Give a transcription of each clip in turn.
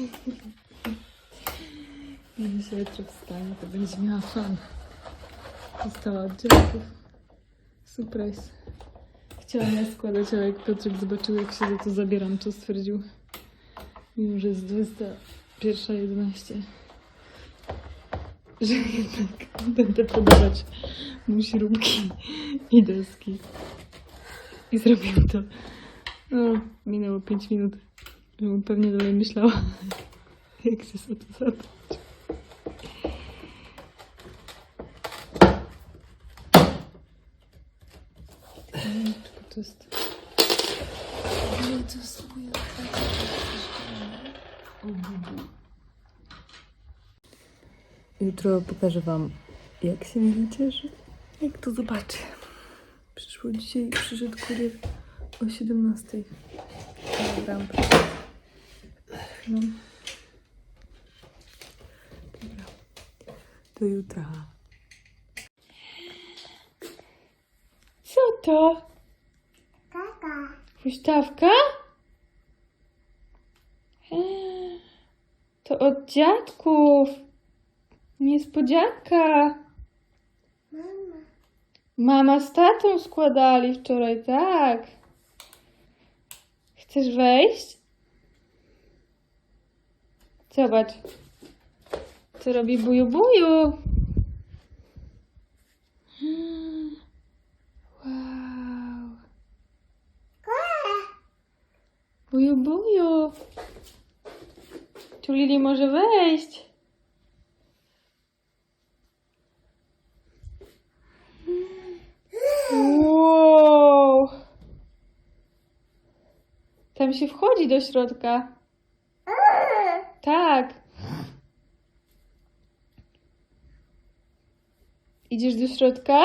Nie się jutro wstanie, to będzie miała fan. Została od dziadków. Surprise. Chciałam je składać, ale jak Piotrek zobaczył, jak się za to zabieram, to stwierdził, mimo że jest 21.11, że jednak będę podawać mu śrubki i deski. I zrobił to. No, minęło 5 minut. Żebym pewnie dalej myślała, jak się za to zabrać. Nie to jest. Nie, to jest moja Jutro pokażę Wam, jak się Lili cieszy. Jak to zobaczy. Przyszło dzisiaj, przyszedł kurier o 17. Zabrałam No. Dobra. Do jutra. Co to? Kaka. Huśtawka? Eee, To od dziadków. Niespodzianka. Mama. Mama z tatą składali wczoraj, tak. Chcesz wejść? Zobacz. Co robi buju buju? Wow. Buju buju. Czy Lili może wejść? Wow. Tam się wchodzi do środka. Tak. Idziesz do środka?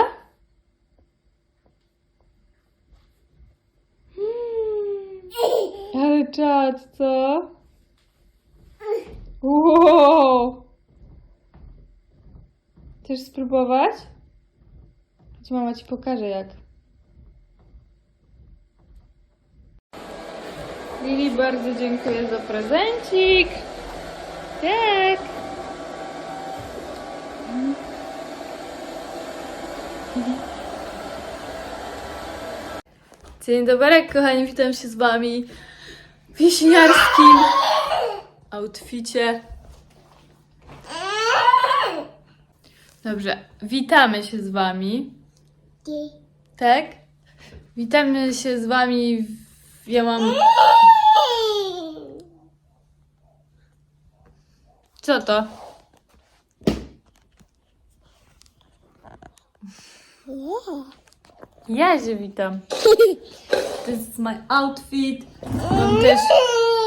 Hmm. Ale czad, co? Wow. Chcesz spróbować? Chodź, mama ci pokaże jak. Lili, bardzo dziękuję za prezencik. Tak. Dzień dobry, kochani, witam się z wami w jesieniarskim outficie. Dobrze, witamy się z wami. Tak? Witamy się z wami. w- Ja mam. Co to? Ja się witam. To jest my outfit. Mam też,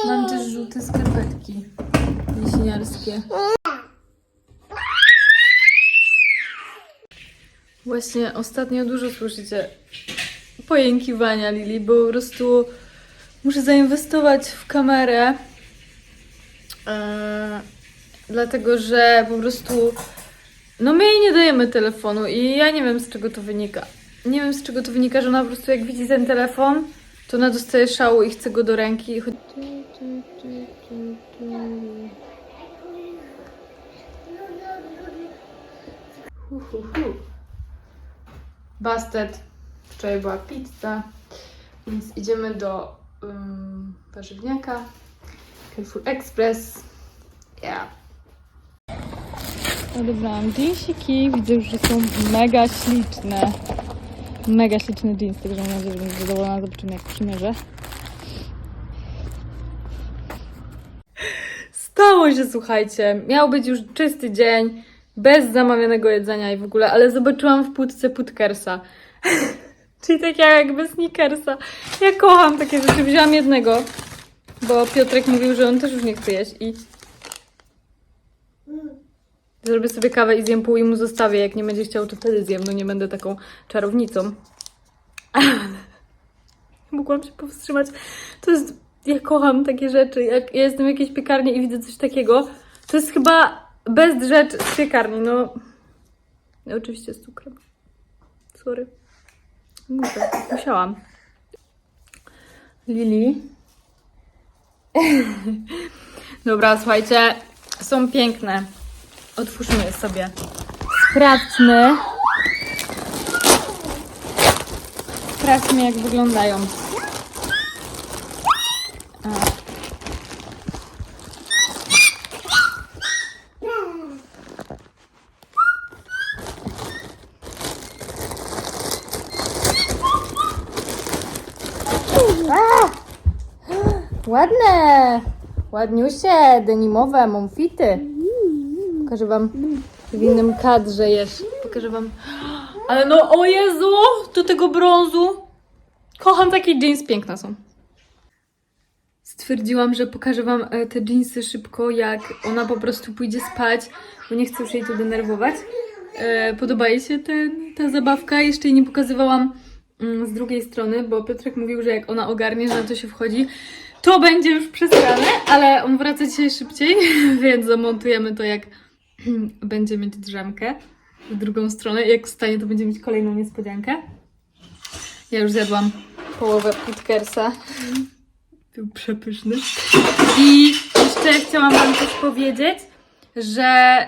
mam też żółte skarpetki jesieniarskie. Właśnie ostatnio dużo słyszycie pojękiwania Lili, bo po prostu muszę zainwestować w kamerę. Eee, dlatego, że po prostu no my jej nie dajemy telefonu i ja nie wiem z czego to wynika. Nie wiem z czego to wynika, że ona po prostu jak widzi ten telefon, to ona dostaje szału i chce go do ręki. hu. Bastet. Wczoraj była pizza, więc idziemy do um, warzywniaka. Carrefour Express. Yeah. Odebrałam jeansiki. Widzę, że są mega śliczne. Mega śliczny jeans, także mam nadzieję, że będę zadowolona. Zobaczymy, jak przymierzę. Stało się, słuchajcie. Miał być już czysty dzień, bez zamawianego jedzenia i w ogóle, ale zobaczyłam w płótce Putkersa. Czyli tak jakby sneakersa. Ja kocham takie rzeczy. Wzięłam jednego, bo Piotrek mówił, że on też już nie chce jeść i zrobię sobie kawę i zjem pół i mu zostawię. Jak nie będzie chciał, to wtedy zjem. No nie będę taką czarownicą. Mogłam się powstrzymać. To jest... Ja kocham takie rzeczy. Jak ja jestem w jakiejś piekarni i widzę coś takiego, to jest chyba best rzecz z piekarni. No, no oczywiście z cukrem. Sorry. Muszę, musiałam. Lili. Dobra, słuchajcie, są piękne. Otwórzmy sobie. Sprawdźmy. Sprawdźmy, jak wyglądają. A. Ładne! Ładniusie, denimowe, momfity. Pokażę wam w innym kadrze jeszcze. Pokażę wam. Ale no, o Jezu! Do tego brązu! Kocham takie jeans, piękne są. Stwierdziłam, że pokażę wam e, te jeansy szybko, jak ona po prostu pójdzie spać, bo nie chcę już jej tu denerwować. E, podoba jej się ten, ta zabawka. Jeszcze jej nie pokazywałam mm, z drugiej strony, bo Piotrek mówił, że jak ona ogarnie, że na to się wchodzi, to będzie już przesrane, ale on wraca dzisiaj szybciej, więc zamontujemy to jak będzie mieć drzemkę w drugą stronę. Jak wstanie, to będzie mieć kolejną niespodziankę. Ja już zjadłam połowę putkersa. Był przepyszny. I jeszcze chciałam Wam coś powiedzieć, że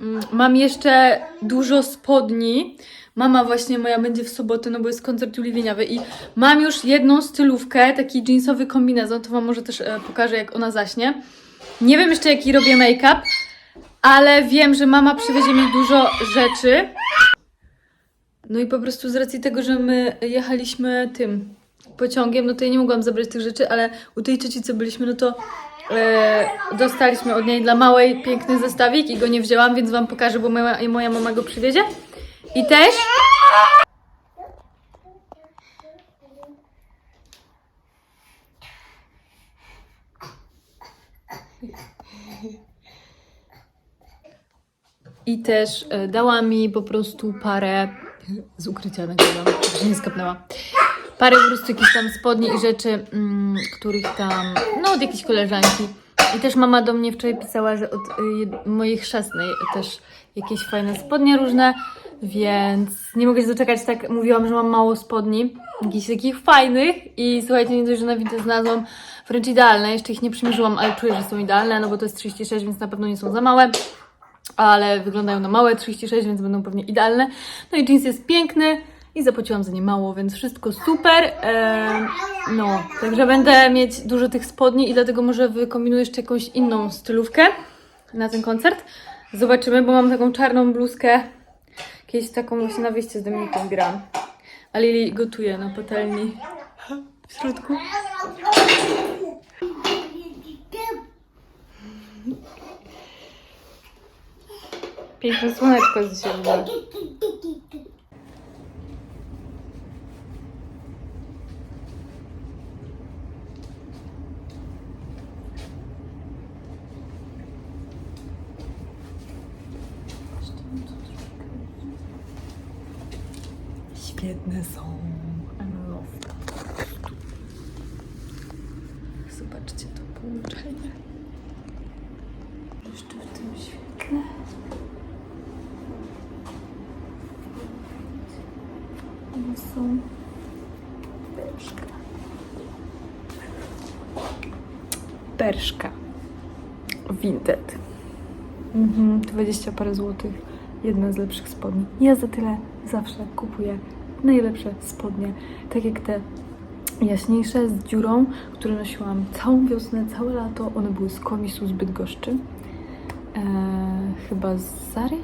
yy, mam jeszcze dużo spodni. Mama właśnie moja będzie w sobotę, no bo jest koncert Julii Wieniawy i mam już jedną stylówkę, taki jeansowy kombinezon, to Wam może też e, pokażę jak ona zaśnie. Nie wiem jeszcze jaki robię make-up, ale wiem, że mama przywiezie mi dużo rzeczy. No i po prostu z racji tego, że my jechaliśmy tym pociągiem, no to ja nie mogłam zabrać tych rzeczy, ale u tej cioci, co byliśmy, no to e, dostaliśmy od niej dla małej piękny zestawik i go nie wzięłam, więc wam pokażę, bo moja, moja mama go przywiezie. I też I też e, dała mi po prostu parę z ukrycia nagrywam, się nie skapnęła. Parę po prostu jakichś tam spodni i rzeczy, mm, których tam, no od jakiejś koleżanki. I też mama do mnie wczoraj pisała, że od y, mojej chrzestnej też jakieś fajne spodnie różne, więc nie mogę się doczekać, tak mówiłam, że mam mało spodni, jakichś takich fajnych i słuchajcie, nie dość, że na widzę znalazłam wręcz idealne, jeszcze ich nie przymierzyłam, ale czuję, że są idealne, no bo to jest 36, więc na pewno nie są za małe ale wyglądają na małe 36, więc będą pewnie idealne. No i jeans jest piękny i zapłaciłam za nie mało, więc wszystko super. No, także będę mieć dużo tych spodni i dlatego może wykombinuję jeszcze jakąś inną stylówkę na ten koncert. Zobaczymy, bo mam taką czarną bluzkę, jakieś taką właśnie na wyjście z Dominiką gram. A Lili gotuje na patelni w środku. Piękne słoneczko jest dzisiaj w ogóle. Świetne są. I love them. Zobaczcie to połączenie. Jeszcze w tym świetle. One są Berszka. Berszka. Vinted. Mhm, 20 parę złotych. Jedna z lepszych spodni. Ja za tyle zawsze kupuję najlepsze spodnie. Tak jak te jaśniejsze z dziurą, które nosiłam całą wiosnę, całe lato. One były z komisu z Bydgoszczy. Eee, chyba z Zary,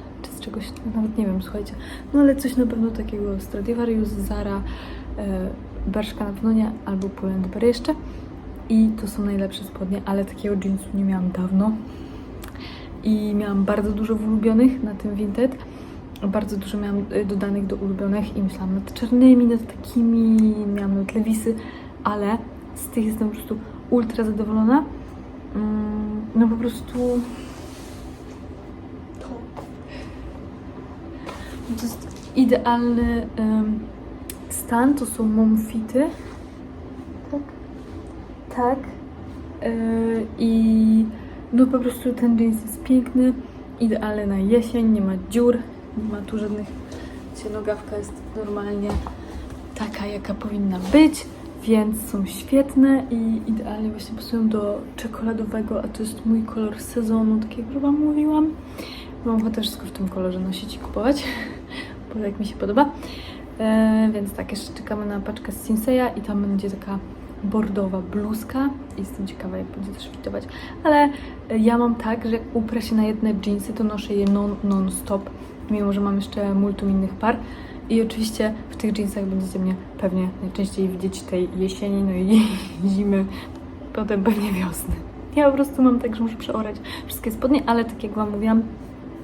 czegoś, nawet nie wiem, słuchajcie. No ale coś na pewno takiego Stradivarius, Zara, e, Berszka na pewno nie, albo Pull&Bear jeszcze. I to są najlepsze spodnie, ale takiego jeansu nie miałam dawno. I miałam bardzo dużo ulubionych na tym Vinted. Bardzo dużo miałam y, dodanych do ulubionych i myślałam nad czarnymi, nad takimi, miałam nawet lewisy, ale z tych jestem po prostu ultra zadowolona. Mm, No po prostu To jest idealny em, stan, to są momfity. Tak. Tak. E, I no po prostu ten jeans jest piękny, idealny na jesień, nie ma dziur, nie ma tu żadnych... Wiecie, nogawka jest normalnie taka, jaka powinna być, więc są świetne i idealnie właśnie pasują do czekoladowego, a to jest mój kolor sezonu, tak jak wam mówiłam. Mam ochotę wszystko w tym kolorze nosić i kupować, tak mi się podoba. E, więc tak, jeszcze czekamy na paczkę z Sinseya i tam będzie taka bordowa bluzka. Jestem ciekawa, jak będzie też fitować. Ale e, ja mam tak, że jak uprę się na jedne jeansy, to noszę je non- non-stop, mimo że mam jeszcze multum innych par. I oczywiście w tych jeansach będziecie mnie pewnie najczęściej widzieć tej jesieni, no i zimy, potem pewnie wiosny. Ja po prostu mam tak, że muszę przeorać wszystkie spodnie, ale tak jak Wam mówiłam,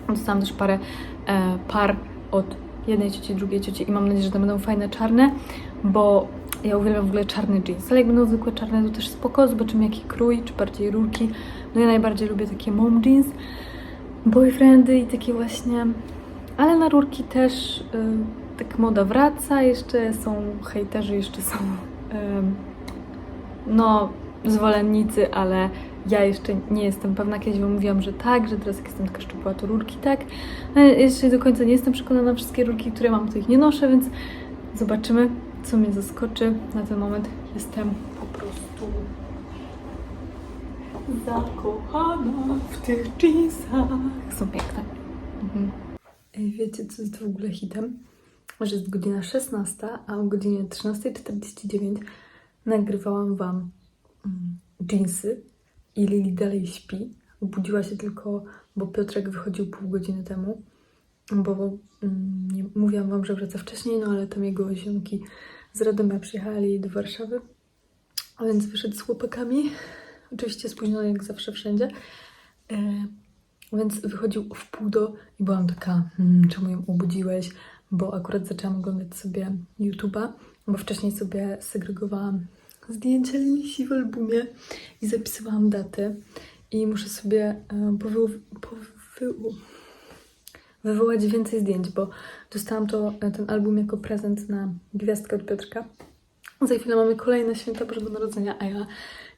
dostałam też parę e, par od jednej cioci, drugiej cioci i mam nadzieję, że to będą fajne czarne, bo ja uwielbiam w ogóle czarny jeans, ale jak będą zwykłe czarne, to też spoko, zobaczymy jaki krój, czy bardziej rurki. No ja najbardziej lubię takie mom jeans, boyfriendy i takie właśnie, ale na rurki też y, tak moda wraca, jeszcze są hejterzy, jeszcze są em, no zwolennicy, ale ja jeszcze nie jestem pewna, kiedyś wam mówiłam, że tak, że teraz jak jestem taka szczupła, to rurki tak. No, jeszcze do końca nie jestem przekonana na wszystkie rurki, które mam, to ich nie noszę, więc zobaczymy, co mnie zaskoczy. Na ten moment jestem po prostu zakochana w tych jeansach. Są piękne. Mhm. Wiecie, co jest w ogóle hitem? Że jest godzina 16, a o godzinie 13.49 nagrywałam Wam mm, jeansy i Lili dalej śpi. Obudziła się tylko, bo Piotrek wychodził pół godziny temu, bo mm, nie, mówiłam Wam, że wraca wcześniej, no ale tam jego ziomki z Radomia przyjechali do Warszawy, a więc wyszedł z chłopakami. Oczywiście spóźniony jak zawsze wszędzie. E, więc wychodził w pół do i byłam taka, hmm, czemu ją obudziłeś? Bo akurat zaczęłam oglądać sobie YouTube'a, bo wcześniej sobie segregowałam zdjęcia Linisi w albumie i zapisywałam daty. I muszę sobie e, powy- powy- wywołać więcej zdjęć, bo dostałam to, e, ten album jako prezent na gwiazdkę od Piotrka. Za chwilę mamy kolejne święta Bożego Narodzenia, a ja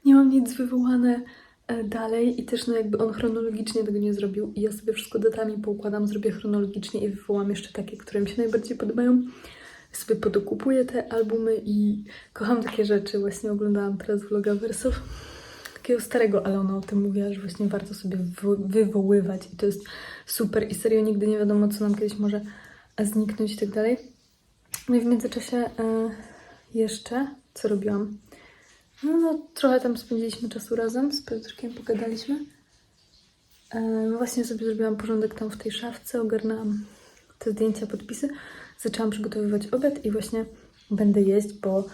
nie mam nic wywołane e, dalej i też no jakby on chronologicznie tego nie zrobił i ja sobie wszystko datami poukładam, zrobię chronologicznie i wywołam jeszcze takie, które mi się najbardziej podobają. Sobie podokupuję te albumy i kocham takie rzeczy. Właśnie oglądałam teraz vloga wersów takiego starego, ale ona o tym mówiła, że właśnie warto sobie wywo- wywoływać i to jest super i serio nigdy nie wiadomo, co nam kiedyś może e, zniknąć i tak dalej. No i w międzyczasie e, jeszcze, co robiłam? No, no, trochę tam spędziliśmy czasu razem, z Piotrkiem pogadaliśmy. No właśnie sobie zrobiłam porządek tam w tej szafce, ogarnęłam te zdjęcia, podpisy. Zaczęłam przygotowywać obiad i właśnie będę jeść, bo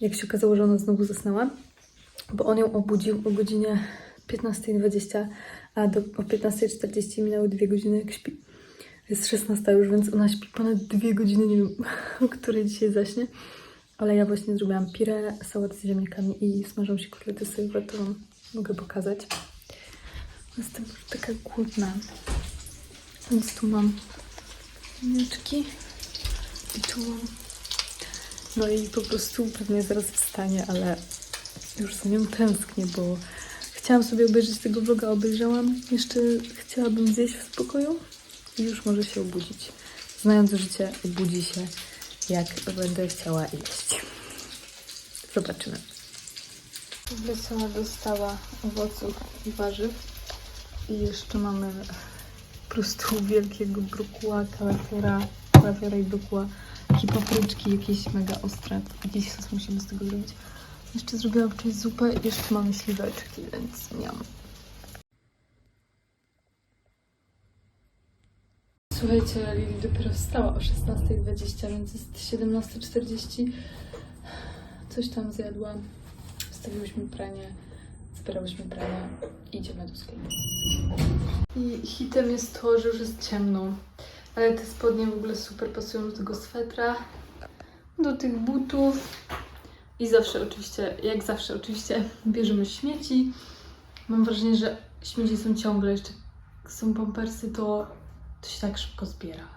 jak się okazało, że ona znowu zasnęła, bo on ją obudził o godzinie 15.20, a do, o 15.40 minęły dwie godziny jak śpi. Jest 16 już, więc ona śpi ponad dwie godziny, nie wiem, o której dzisiaj zaśnie. Ale ja właśnie zrobiłam pire, sałat z ziemniakami i smażą się kotlety sojowe, to mogę pokazać. Jestem już taka głodna. Więc tu mam ziemniaczki mam... No i po prostu pewnie zaraz wstanie, ale już za nią tęsknię, bo chciałam sobie obejrzeć tego vloga, obejrzałam. Jeszcze chciałabym zjeść w spokoju i już może się obudzić. Znając życie, obudzi się jak będę chciała jeść. Zobaczymy. Wlecona dostała owoców i warzyw. I jeszcze mamy po prostu wielkiego brokuła, kalafiora, kalafiora i brokuła, takie papryczki jakieś mega ostre. Jakiś sos musimy z tego zrobić. Jeszcze zrobiłam wczoraj zupę i jeszcze mamy śliweczki, więc miałam. Słuchajcie, Lili dopiero wstała o 16.20, więc jest 17.40. Coś tam zjadła. Wstawiłyśmy pranie, zbierałyśmy pranie. Idziemy do sklepu. I hitem jest to, że już jest ciemno. Ale te spodnie w ogóle super pasują do tego swetra, do tych butów. I zawsze oczywiście, jak zawsze oczywiście, bierzemy śmieci. Mam wrażenie, że śmieci są ciągle, jeszcze są pampersy, to, to się tak szybko zbiera.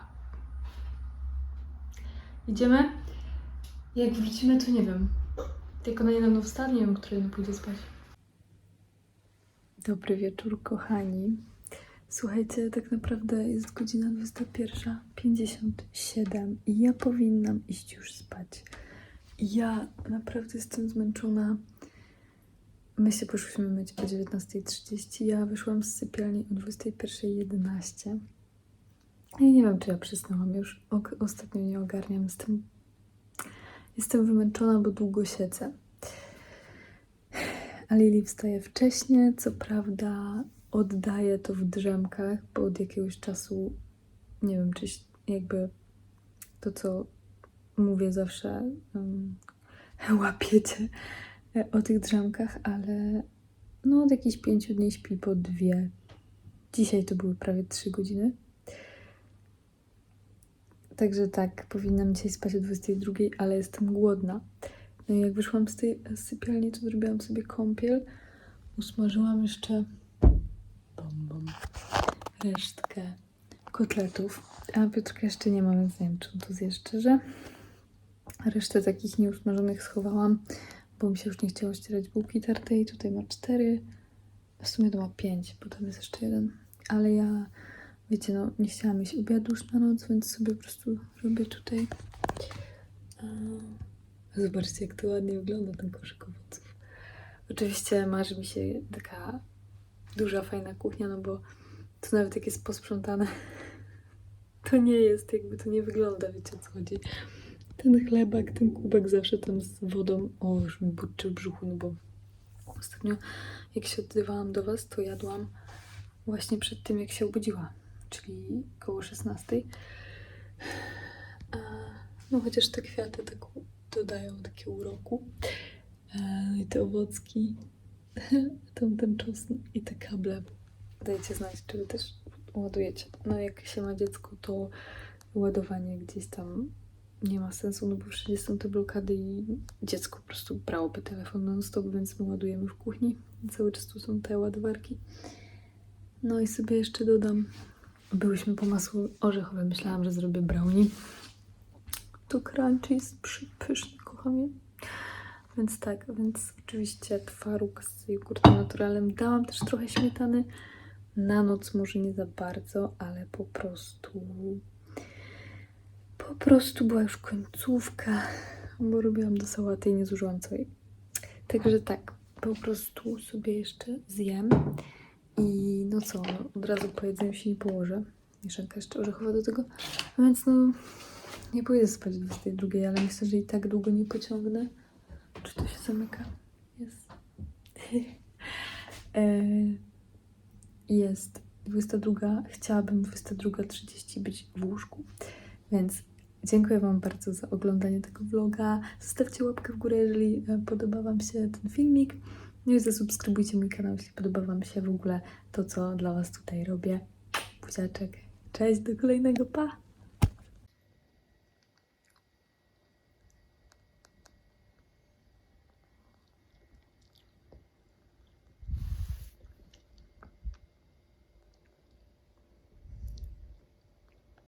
Idziemy? Jak wrócimy, to nie wiem. Jak ona niedawno wstanie, nie wiem, której pójdzie spać. Dobry wieczór, kochani. Słuchajcie, tak naprawdę jest godzina 21.57 i ja powinnam iść już spać. Ja naprawdę jestem zmęczona. My się poszłyśmy myć o 19.30. Ja wyszłam z sypialni o 21.11. I nie wiem, czy ja przysnęłam. Już ok- ostatnio nie ogarniam. Jestem, jestem wymęczona, bo długo siedzę. A Lili wstaje wcześnie. Co prawda oddaje to w drzemkach, bo od jakiegoś czasu nie wiem, czy jakby to, co mówię zawsze, um, łapiecie e, o tych drzemkach, ale no od jakichś pięciu dni śpi po dwie. Dzisiaj to były prawie trzy godziny. Także tak, powinnam dzisiaj spać o 22, ale jestem głodna. No i jak wyszłam z tej sypialni, to zrobiłam sobie kąpiel. Usmażyłam jeszcze resztkę kotletów. A Piotrka jeszcze nie ma, więc nie wiem, czy on to zje szczerze. Resztę takich nieusmażonych schowałam, bo mi się już nie chciało ścierać bułki tartej. Tutaj ma cztery, w sumie to ma pięć, bo tam jest jeszcze jeden. Ale ja, wiecie, no nie chciałam mieć obiadu już na noc, więc sobie po prostu robię tutaj. Zobaczcie, jak to ładnie wygląda ten koszyk owoców. Oczywiście marzy mi się taka duża, fajna kuchnia, no bo to nawet jak jest posprzątane, to nie jest, jakby to nie wygląda, wiecie co chodzi. Ten chlebak, ten kubek zawsze tam z wodą, o już mi burczy w brzuchu, no bo ostatnio jak się odzywałam do Was, to jadłam właśnie przed tym, jak się obudziła, czyli koło 16. A, No chociaż te kwiaty tak dodają takie uroku. E, I te owocki, tam ten czosnek i te kable. Dajcie znać, czy Wy też ładujecie. No jak się ma dziecko, to ładowanie gdzieś tam nie ma sensu, no bo wszędzie są te blokady i dziecko po prostu brałoby telefon non stop, więc my ładujemy w kuchni. Cały czas tu są te ładowarki. No i sobie jeszcze dodam. Byłyśmy po masło orzechowym. Myślałam, że zrobię brownie. To crunchy jest przepyszny, kocham je. Więc tak, więc oczywiście twaróg z jogurtem naturalnym. Dałam też trochę śmietany. Na noc może nie za bardzo, ale po prostu po prostu była już końcówka, bo robiłam do sałaty i nie zużyłam całej. Także tak, po prostu sobie jeszcze zjem i no co, no, od razu po jedzeniu się nie położę. Mieszanka jeszcze orzechowa do tego, a więc no nie pójdę spać o 22, ale myślę, że i tak długo nie pociągnę. Czy to się zamyka? Jest. E, Jest 22. Chciałabym 22.30 być w łóżku. Więc dziękuję Wam bardzo za oglądanie tego vloga. Zostawcie łapkę w górę, jeżeli e, podoba Wam się ten filmik. No i zasubskrybujcie mój kanał, jeśli podoba Wam się w ogóle to, co dla Was tutaj robię. Buziaczek. Cześć, do kolejnego, pa!